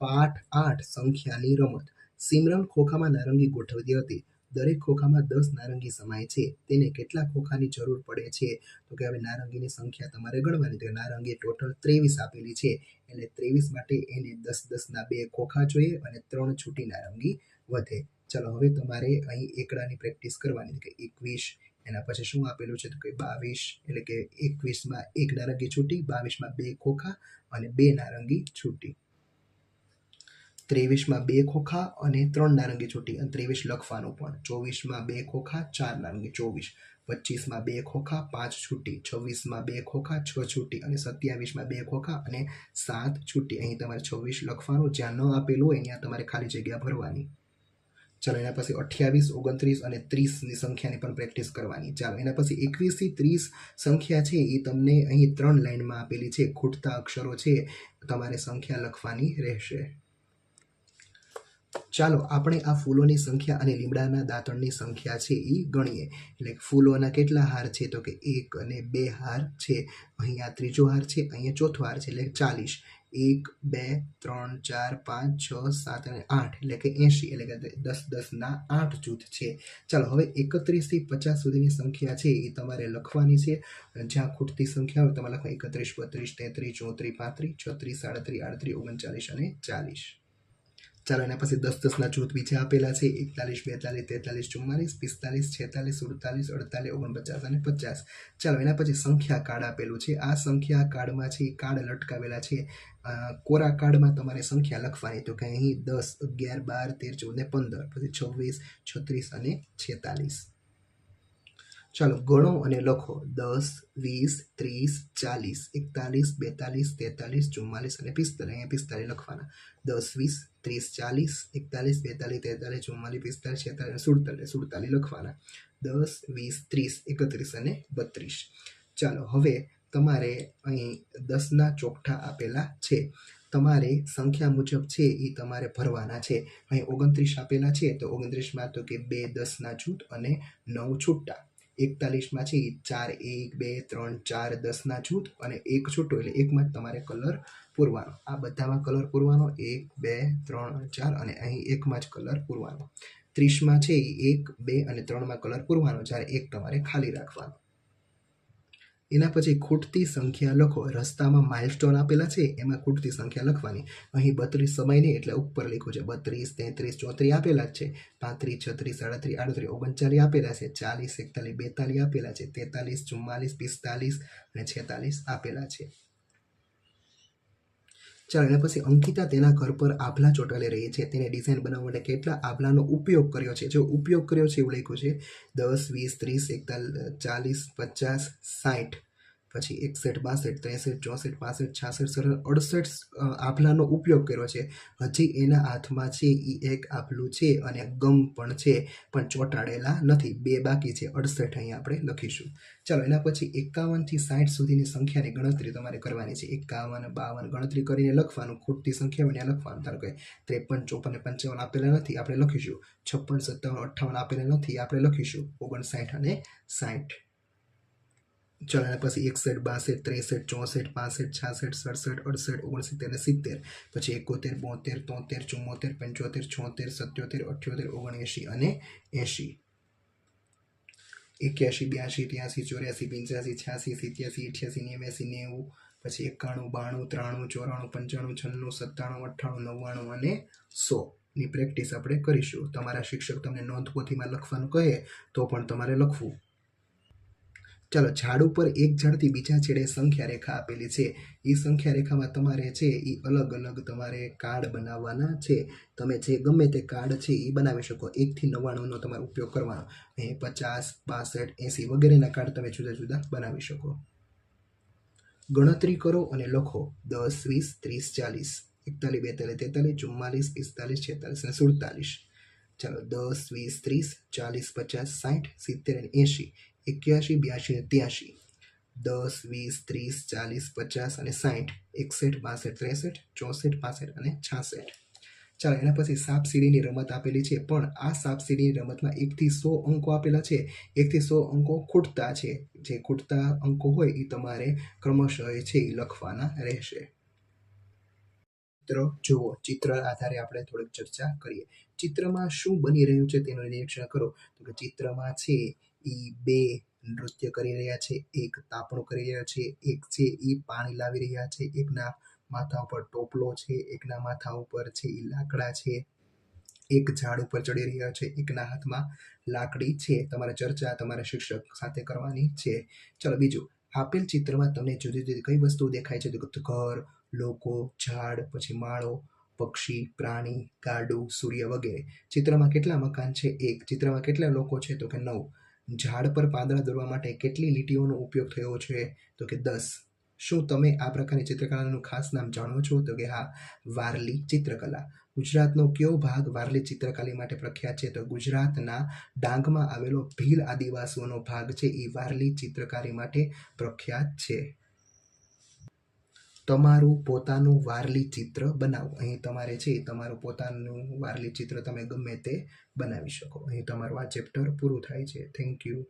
પાઠ આઠ સંખ્યાની રમત. સિમરન ખોખામાં નારંગી ગોઠવતી હતી. દરેક ખોખામાં દસ નારંગી સમાય છે. તેને કેટલા ખોખાની જરૂર પડે છે? તો કે હવે નારંગીની સંખ્યા તમારે ગણવાની. તો નારંગી ટોટલ ત્રેવીસ આપેલી છે. એટલે ત્રેવીસ માટે એને દસ દસના બે ખોખા જોઈએ અને ત્રણ છૂટી નારંગી વધે. ચાલો, હવે તમારે અહીં એકડાની પ્રેક્ટિસ કરવાની. કે એકવીસ, એના પછી શું આપેલું છે? તો કે બાવીસ, એટલે કે એકવીસમાં એક નારંગી છૂટી, બાવીસમાં બે ખોખા અને બે નારંગી છૂટી. ત્રેવીસમાં બે ખોખા અને ત્રણ નારંગી ચોટી અને ત્રેવીસ લખવાનું પણ. ચોવીસમાં બે ખોખા, ચાર નારંગી, ચોવીસ. પચીસમાં બે ખોખા, પાંચ છૂટી. છવ્વીસમાં બે ખોખા, છ છૂટી. અને સત્યાવીસમાં બે ખોખા અને સાત છૂટી. અહીં તમારે છવ્વીસ લખવાનું, જ્યાં ન આપેલું હોય ત્યાં તમારે ખાલી જગ્યા ભરવાની. ચાલો, એના પછી અઠ્યાવીસ, ઓગણત્રીસ અને ત્રીસની સંખ્યાની પણ પ્રેક્ટિસ કરવાની. ચાલો, એના પછી એકવીસથી ત્રીસ સંખ્યા છે એ તમને અહીં ત્રણ લાઇનમાં આપેલી છે. ખૂટતા અક્ષરો છે, તમારે સંખ્યા લખવાની રહેશે. ચાલો આપણે આ ફૂલોની સંખ્યા અને લીમડાના દાંતણની સંખ્યા છે એ ગણીએ. એટલે ફૂલોના કેટલા હાર છે? તો કે એક અને બે હાર છે. અહીંયા ત્રીજો હાર છે, અહીંયા ચોથો હાર છે, એટલે ચાલીસ. એક, બે, ત્રણ, ચાર, પાંચ, છ, સાત અને આઠ, એટલે કે એંશી, એટલે કે દસ દસના આઠ જૂથ છે. ચાલો, હવે એકત્રીસથી પચાસ સુધીની સંખ્યા છે એ તમારે લખવાની છે. જ્યાં ખૂટતી સંખ્યા હોય, તમારે લખવા એકત્રીસ, બત્રીસ, તેત્રીસ, ચોત્રીસ, પાંત્રીસ, છત્રીસ, સાડત્રીસ, આડત્રીસ, ઓગણચાલીસ અને ચાલીસ. ચાલો એના પછી દસ દસના જૂથ બીજા આપેલા છે. એકતાલીસ, બેતાલીસ, તેતાલીસ, ચુમ્માલીસ, પિસ્તાલીસ, છેતાલીસ, સુડતાલીસ, અડતાલીસ, ઓગણપચાસ અને પચાસ. ચાલો, એના પછી સંખ્યા કાર્ડ આપેલું છે. આ સંખ્યા કાર્ડમાં છે કાર્ડ લટકાવેલા છે. કોરા કાર્ડમાં તમારે સંખ્યા લખવાની. તો કે અહીં દસ, અગિયાર, બાર, તેર, ચૌદ ને પંદર. પછી છવ્વીસ, છત્રીસ અને છેતાલીસ. ચાલો ગણો અને લખો દસ, વીસ, ત્રીસ, ચાલીસ, એકતાલીસ, બેતાલીસ, તેતાલીસ, ચુમ્માલીસ અને પિસ્તાલીસ. અહીંયા પિસ્તાલીસ લખવાના. દસ, વીસ, ત્રીસ, ચાલીસ, એકતાલીસ, બેતાલીસ, તેતાલીસ, ચુમ્માલીસ, પિસ્તાલીસ, છેતાલીસ, સુડતાલીસ સુડતાલીસ લખવાના. દસ, વીસ, ત્રીસ, એકત્રીસ અને બત્રીસ. ચાલો હવે તમારે અહીં દસના ચોકઠા આપેલા છે. તમારે સંખ્યા મુજબ છે એ તમારે ભરવાના છે. અહીં ઓગણત્રીસ આપેલા છે તો ઓગણત્રીસમાં તો કે બે દસના છૂટ અને નવ છૂટા. એકતાલીસમાં છે એ ચાર એક, બે, ત્રણ, ચાર, દસના જૂથ અને એક છૂટો એટલે એકમાં જ તમારે કલર પૂરવાનો. આ બધામાં કલર પૂરવાનો. એક, બે, ત્રણ, ચાર અને અહીં એકમાં જ કલર પૂરવાનો. ત્રીસમાં છે એક, બે અને ત્રણમાં કલર પૂરવાનો. જ્યારે એક તમારે ખાલી રાખવાનો. એના પછી ખૂટતી સંખ્યા લખો. રસ્તામાં માઇલસ્ટોન આપેલા છે, એમાં ખૂટતી સંખ્યા લખવાની. અહીં બત્રીસ સમય નહીં એટલે ઉપર લખ્યું છે બત્રીસ, તેત્રીસ, ચોત્રીસ આપેલા જ છે. પાંત્રીસ, છત્રીસ સાડત્રીસ આડત્રીસ, ઓગણચાલીસ આપેલા છે. ચાલીસ, એકતાલીસ, બેતાલીસ આપેલા છે. તેતાલીસ, ચુમ્માલીસ, પિસ્તાલીસ અને છેતાલીસ આપેલા છે. ચાલો પછી અંકિતા તેના ઘર પર આભલા ચોંટાડી રહી છે. તેને ડિઝાઇન બનાવવા માટે કેટલા આભલાનો ઉપયોગ કર્યો છે? જો ઉપયોગ કર્યો છે એવું લખ્યું છે, દસ, વીસ, ત્રીસ એકતાલીસ ચાલીસ, પચાસ સાઠ પછી એકસઠ બાસઠ ત્રેસઠ ચોસઠ પાસઠ છાસઠ સરળ અડસઠ આભલાનો ઉપયોગ કર્યો છે. હજી એના હાથમાં છે એ એક આભલું છે અને ગમ પણ છે, પણ ચોંટાડેલા નથી. બે બાકી છે, અડસઠ અહીંયા આપણે લખીશું. ચાલો, એના પછી એકાવનથી સાઠ સુધીની સંખ્યાની ગણતરી તમારે કરવાની છે. એકાવન, બાવન ગણતરી કરીને લખવાનું, ખોટી સંખ્યા ત્યાં લખવાનું. ધારો કે ત્રેપન, ચોપન ને પંચાવન આપેલા નથી, આપણે લખીશું. છપ્પન, સત્તાવન, અઠ્ઠાવન આપેલા નથી, આપણે લખીશું. ઓગણસાઠ અને સાઠ ચાલો એના પછી એકસઠ, બાસઠ, ત્રેસઠ, ચોસઠ, પાસઠ, છાસઠ, સડસઠ, અડસઠ, ઓગણસિત્તેર ને સિત્તેર. પછી એકોતેર, બોતેર, તોતેર ચુમ્મોતેર પંચોતેર, છોતેર, સત્યોતેર, અઠ્યોતેર, ઓગણએંશી અને એંશી. એક્યાસી બ્યાસી ત્યાસી ચોર્યાસી પંચ્યાસી છ્યાસી સિત્યાસી અઠ્યાસી નેવ્યાસી નેવું. પછી એકાણું, બાણું, ત્રાણું, ચોરાણું, પંચાણું, છન્નું, સત્તાણું, અઠ્ઠાણું, નવ્વાણું અને સો. ની પ્રેક્ટિસ આપણે કરીશું. તમારા શિક્ષક તમને નોંધપોથીમાં લખવાનું કહે તો પણ તમારે લખવું. ચાલો ઝાડ ઉપર એક ઝાડથી બીજા છેડે સંખ્યા રેખા આપેલી છે. એ સંખ્યા રેખામાં તમારે છે એ અલગ અલગ તમારે કાર્ડ બનાવવાના છે. તમે જે ગમે તે કાર્ડ છે એ બનાવી શકો. એકથી નવ્વાણુંનો તમારે ઉપયોગ કરવાનો. અહીં પચાસ, બાસઠ, એંસી વગેરેના કાર્ડ તમે જુદા જુદા બનાવી શકો. ગણતરી કરો અને લખો દસ, વીસ, ત્રીસ, ચાલીસ. એકતાલીસ, બેતાલીસ, તેતાલીસ, ચુમ્માલીસ, પિસ્તાલીસ, છેતાલીસ અને સુડતાલીસ. ચાલો દસ, વીસ, ત્રીસ, ચાલીસ, પચાસ, સાઠ, સિત્તેર અને એંશી. એક્યાસી બ્યાસી ને ત્યાસી દસ, વીસ, ત્રીસ, ચાલીસ, પચાસ અને સાઠ એકસઠ, બાસઠ, ત્રેસઠ, ચોસઠ, પાસઠ અને છાસઠ. ચાલો, એના પછી સાપ સીડીની રમત આપેલી છે, પણ આ સાપ સીડીની રમતમાં એકથી સો અંકો આપેલા છે. એકથી સો અંકો ખૂટતા છે. જે ખૂટતા અંકો હોય એ તમારે ક્રમશઃ છે એ લખવાના રહેશે. ચિત્ર જુઓ, ચિત્ર આધારે આપણે થોડીક ચર્ચા કરીએ. ચિત્રમાં શું બની રહ્યું છે તેનું નિરીક્ષણ કરો. તો કે ચિત્રમાં છે એ બે નૃત્ય કરી રહ્યા છે. એક તાપણું કરી રહ્યા છે. એક છે એ પાણી લાવી રહ્યા છે. એકના માથા ઉપર ટોપલો છે. એકના માથા ઉપર છે એ લાકડા છે. એક ઝાડ ઉપર ચડી રહ્યા છે. એકના હાથમાં લાકડી છે. તમારે ચર્ચા તમારા શિક્ષક સાથે કરવાની છે. ચલો બીજું, આપેલ ચિત્રમાં તમને જુદી જુદી કઈ વસ્તુ દેખાય છે? તો ઘર, લોકો, ઝાડ, પછી માળો, પક્ષી, પ્રાણી, ગાડું, સૂર્ય વગેરે. ચિત્રમાં કેટલા મકાન છે? એક. ચિત્રમાં કેટલા લોકો છે? તો કે નવ. ઝાડ પર પાંદડા દોરવા માટે કેટલી લીટીઓનો ઉપયોગ થયો છે? તો કે દસ. શું તમે આ પ્રકારની ચિત્રકલાનું ખાસ નામ જાણો છો? તો કે હા, વારલી ચિત્રકલા. ગુજરાતનો કયો ભાગ વારલી ચિત્રકલા માટે પ્રખ્યાત છે? તો ગુજરાતના ડાંગમાં આવેલો ભીલ આદિવાસીઓનો ભાગ છે. એ વારલી ચિત્રકારી માટે પ્રખ્યાત છે. તમારું પોતાનું વારલી ચિત્ર બનાવો. અહીં તમારે છે તમારું પોતાનું વારલી ચિત્ર તમે ગમે તે બનાવી શકો. અહીં તમારું આ ચેપ્ટર પૂરું થાય છે. Thank you